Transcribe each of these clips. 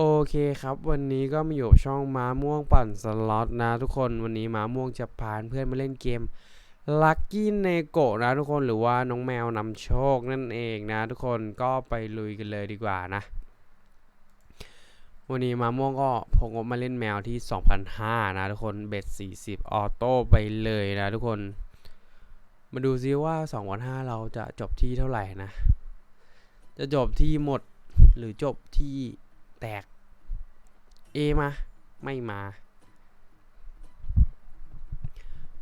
โอเคครับ วันนี้ก็มาอยู่ช่องม้าม่วงปั่นสล็อตนะทุกคนวันนี้ม้าม่วงจะพาเพื่อนมาเล่นเกม Lucky n e g o นะทุกคนหรือว่าน้องแมวนำโชคนั่นเองนะ ทุกคนก็ไปลุยกันเลยดีกว่านะ วันนี้มาม่วงก็พกงบมาเล่นแมวที่ 2,500 นะทุกคนเบ็ด 40 ออโต้ไปเลยนะทุกคน มาดูซิว่า 2,500 เราจะจบที่เท่าไหร่นะ จะจบที่หมดหรือจบที่ แตก A มา ไม่มา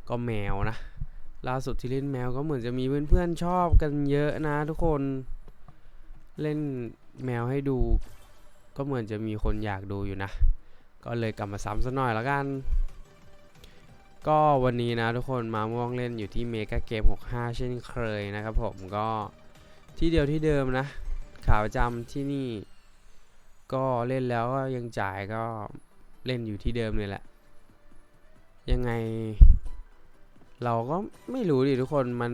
ก็แมวนะ ล่าสุดที่เล่นแมวก็เหมือนจะมีเพื่อนๆชอบกันเยอะนะทุกคน เล่นแมวให้ดู ก็เหมือนจะมีคนอยากดูอยู่นะ ก็เลยกลับมาซ้ำซะหน่อยล้วกัน ก็วันนี้นะทุกคนมาม่วงเล่นอยู่ที่เมกาเกม 65 เช่นเคยนะครับผมก็ที่เดียวที่เดิมนะ ขาประจำที่นี่ ก็เล่นแล้วก็ยังจ่ายก็เล่นอยู่ที่เดิมเลยแหละ ยังไง เราก็ไม่รู้ดิทุกคนมัน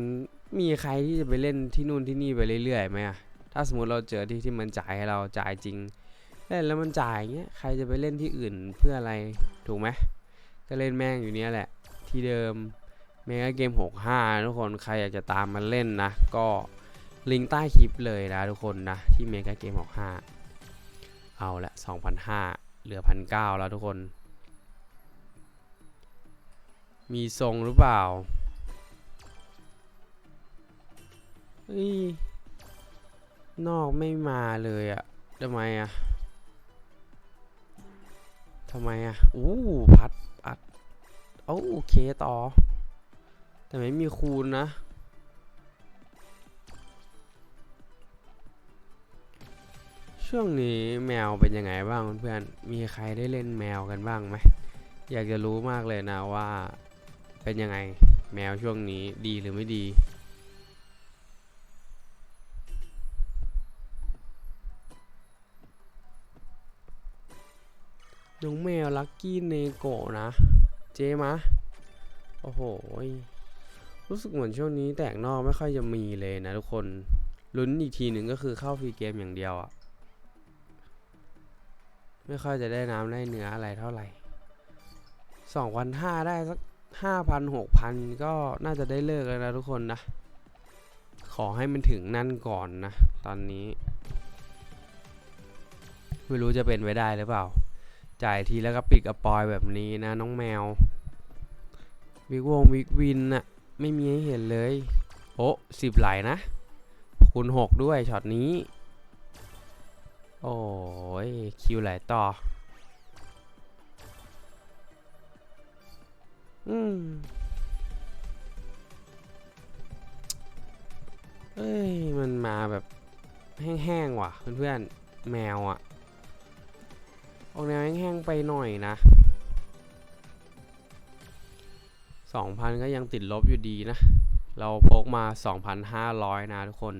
มีใครที่จะไปเล่นที่นู่นที่นี่ไปเรื่อยๆไหมอะถ้าสมมติเราเจอที่ที่มันจ่ายให้เราจ่ายจริงเล่นแล้วมันจ่ายเงี้ยใครจะไปเล่นที่อื่นเพื่ออะไรถูกไหมก็เล่นแม่งอยู่เนี้ยแหละ ที่เดิมเมกาเกม 65 ทุกคนใครอยากจะตามมาเล่นนะ ก็ลิงก์ใต้คลิปเลยนะทุกคนนะ ที่เมกาเกม 65 เอาละ2,500เหลือ 1,900 แล้วทุกคน มีทรงหรือเปล่าเฮ้ยนอกไม่มาเลยอะทำไมอะทำไมอะอู้พัดอัดโอเคต่อ แต่ไม่มีคูณนะ ช่วงนี้แมวเป็นยังไงบ้างเพื่อนมีใครได้เล่นแมวกันบ้างไหมอยากจะรู้มากเลยนะว่าเป็นยังไงแมวช่วงนี้ดีหรือไม่ดีน้องแมวลักกี้เนโกะนะ เจมะโอ้โห รู้สึกเหมือนช่วงนี้แตกนอกไม่ค่อยจะมีเลยนะทุกคน ลุ้นอีกทีหนึ่งก็คือเข้าฟรีเกมอย่างเดียวอะ ไม่ค่อยจะได้น้ำได้เนื้ออะไรเท่าไหร่สองพันห้าได้สักห้าพันหกพันก็น่าจะได้เลิกแล้วนะทุกคนนะ ขอให้มันถึงนั่นก่อนนะ ตอนนี้ ไม่รู้จะเป็นไปได้หรือเปล่า จ่ายทีแล้วก็ปิดกระปอยแบบนี้นะ น้องแมววิกวงวิกวินอะไม่มีให้เห็นเลย โอ้สิบไหลนะ คูณหกด้วยช็อตนี้ โอ้ยคิวหลายต่อ อืมเอ้ย มันมาแบบแห้งๆว่ะ เพื่อนๆ แมวอะออกแนวแห้งๆ ไปหน่อยนะสองพันก็ยังติดลบอยู่ดีนะ เราพกมา 2,500 นะทุกคน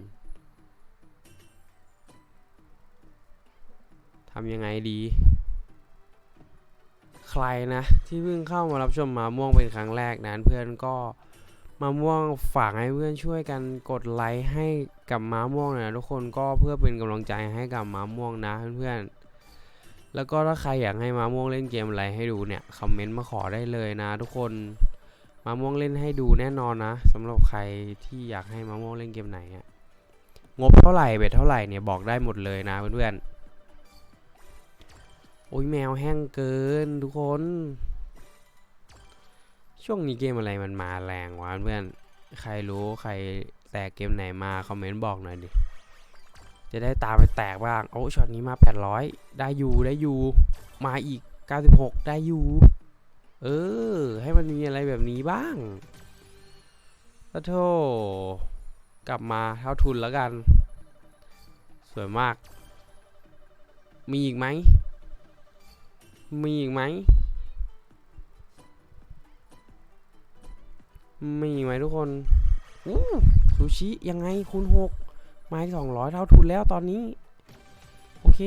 ทำยังไงดี ใครนะที่เพิ่งเข้ามารับชมมาม่วงเป็นครั้งแรกนั้นเพื่อนก็มาม่วงฝากให้เพื่อนช่วยกันกดไลค์ให้กับมาม่วงนะทุกคนก็เพื่อเป็นกำลังใจให้กับมาม่วงนะเพื่อนๆแล้วก็ถ้าใครอยากให้มาม่วงเล่นเกมอะไรให้ดูเนี่ยคอมเมนต์มาขอได้เลยนะ ทุกคนมาม่วงเล่นให้ดูแน่นอนนะสำหรับใครที่อยากให้มาม่วงเล่นเกมไหนงบเท่าไหร่เบ็ดเท่าไหร่เนี่ยบอกได้หมดเลยนะเพื่อนๆ โอ้ยแมวแห้งเกินทุกคน ช่วงนี้เกมอะไรมันมาแรงวะเพื่อนใครรู้ใครแตกเกมไหนมาคอมเมนต์บอกหน่อยดิ จะได้ตามไปแตกบ้าง โอ้ช็อตนี้มา 800 ได้อยู่ได้อยู่ มาอีก 96 ได้อยู่ เออ ให้มันมีอะไรแบบนี้บ้างโอ้โธ่กลับมาเท่าทุนแล้วกัน สวยมาก มีอีกไหม มีอีกไหม มีอีกไหมทุกคนอู้ซูชิยังไงคูณหกไม้สองร้อยเท่าทุนแล้วตอนนี้ โอเค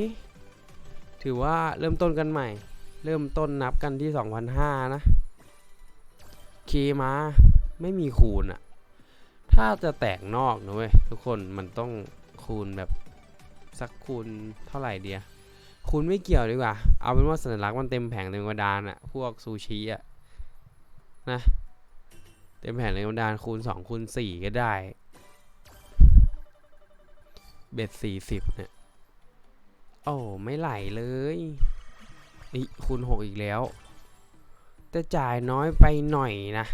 ถือว่าเริ่มต้นกันใหม่ เริ่มต้นนับกันที่2,500นะ เคมาไม่มีคูณอะถ้าจะแตกนอกนะเว้ยทุกคนมันต้องคูณแบบสักคูณเท่าไหร่เดีย คุณไม่เกี่ยวดีกว่า เอาเป็นว่าสัญลักษณ์มันเต็มแผงเต็มกระดานอะพวกซูชิอะนะ เต็มแผงเต็มกระดานคูณสองคูณสี่ก็ได้ เบ็ดสี่สิบเนี่ย โอ้ไม่ไหลเลยนี่คูณหกอีกแล้ว แต่จ่ายน้อยไปหน่อยนะ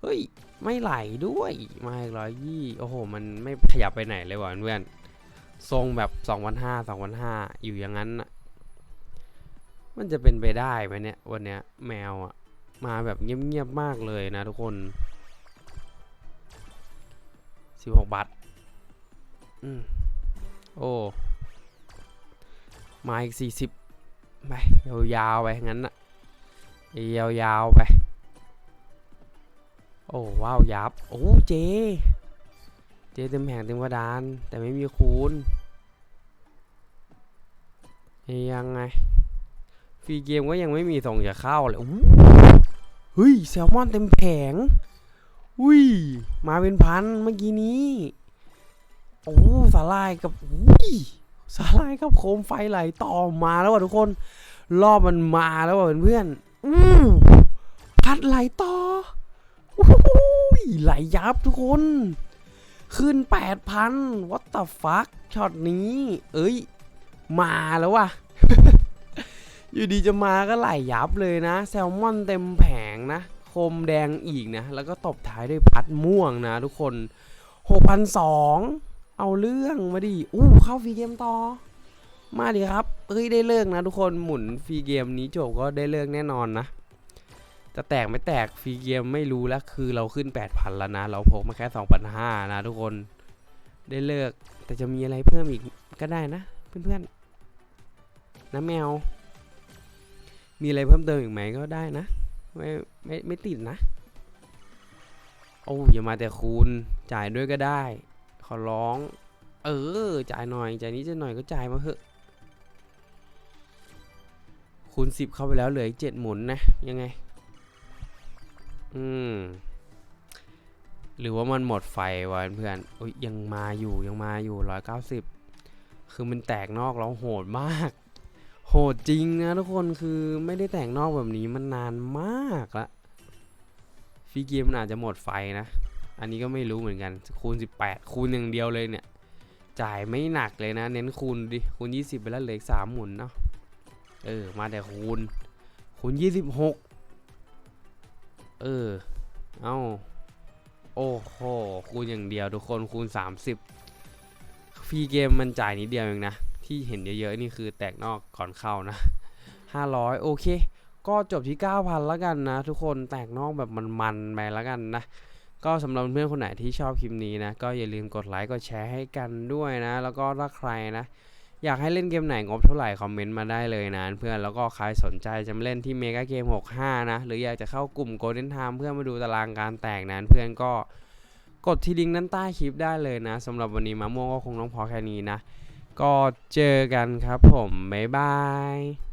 เฮ้ย ไม่ไหลด้วย มาอีกร้อยยี่ โอ้โห มันไม่ขยับไปไหนเลยว่ะเพื่อน ทรงแบบสองพันห้าสองพันห้าอยู่อย่างนั้นน่ะมันจะเป็นไปได้ไหมเนี่ยวันเนี้ยแมวอะมาแบบเงียบๆมากเลยนะทุกคนสิบหกบาทอืมโอ้มาอีกสี่สิบไปยาวๆไปงั้นน่ะยาวๆไป โอ้ว้าวยับ โอ้เจ เจเต็มแผงเต็มกระดาน แต่ไม่มีคูณยังไงฟรีเกมก็ยังไม่มีส่งจะเข้าเลยเฮ้ยแซลมอนเต็มแผงอุ้ยมาเป็นพันเมื่อกี้นี้โอ้สาลายกับอุ้ยสาลายกับโคมไฟไหลต่อมาแล้วว่ะทุกคน รอบมันมาแล้วว่ะเพื่อนอู้พัดไหลต่อโอ้โหไหลยับทุกคน ขึ้น 8,000 what the fuck ช็อตนี้ เอ้ย มาแล้วว่ะ อยู่ดีจะมาก็ไหลยับเลยนะ แซลมอนเต็มแผงนะ คมแดงอีกนะ แล้วก็ตบท้ายด้วยพัดม่วงนะทุกคน 6,200 เอาเรื่องมาดิ อู้ เข้าฟรีเกมต่อ มาดิครับ เฮ้ย ได้เลิกนะทุกคน หมุนฟรีเกมนี้จบก็ได้เลิกแน่นอนนะ จะแตกไม่แตกฟรีเกมไม่รู้แล้วคือเราขึ้น 8,000 แล้วนะ เราพกมาแค่ 2,500 นะทุกคนได้เลิก แต่จะมีอะไรเพิ่มอีกก็ได้นะ เพื่อนๆนะแมว มีอะไรเพิ่มเติมอีกไหมก็ได้นะ ไม่ไม่ไม่ติดนะ โอ้อย่ามาแต่คูณจ่ายด้วยก็ได้ ขอร้อง เออ จ่ายหน่อยจ่ายนี้จะหน่อยก็จ่ายมาเถอะคูณ10 เข้าไปแล้วเหลืออีก7หมุนนะ ยังไง อืม หรือว่ามันหมดไฟวะเพื่อนอุยยังมาอยู่ยังมาอยู่ร้อยเก้าสิบคือมันแตกนอกแล้วโหดมาก โหดจริงนะทุกคนคือไม่ได้แตกนอกแบบนี้มันนานมากละฟรีเกมมันอาจจะหมดไฟนะ อันนี้ก็ไม่รู้เหมือนกัน คูณ 18 คูณอย่างเดียวเลยเนี่ย จ่ายไม่หนักเลยนะ เน้นคูณดิ คูณ 20 ไปแล้วเหลืออีก3หมุนเนาะ เออ มาแต่คูณ คูณ 26 เออ เอาโอ้โห คูณอย่างเดียวทุกคนคูณ 30ฟรีเกมมันจ่ายนิดเดียวเองนะ ที่เห็นเยอะๆ นี่คือแตกนอกก่อนเข้านะ 500 โอเค ก็จบที่ 9,000แล้วกันนะ ทุกคนแตกนอกแบบมันๆไปแล้วกันนะก็สำหรับเพื่อนคนไหนที่ชอบคลิปนี้นะ ก็อย่าลืมกดไลค์กดแชร์ให้กันด้วยนะ แล้วก็ถ้าใครนะ อยากให้เล่นเกมไหนงบเท่าไหร่คอมเมนต์มาได้เลยนะเพื่อนแล้วก็ใครสนใจจะมาเล่นที่เมกาเกม65 นะ หรืออยากจะเข้ากลุ่มโกลเด้นไทม์เพื่อมาดูตารางการแตกนั้นเพื่อนก็กดที่ลิงก์ด้นใต้คลิปได้เลยนะสำหรับวันนี้มะม่วงก็คงต้องพอแค่นี้นะ ก็เจอกันครับผม บ๊ายบาย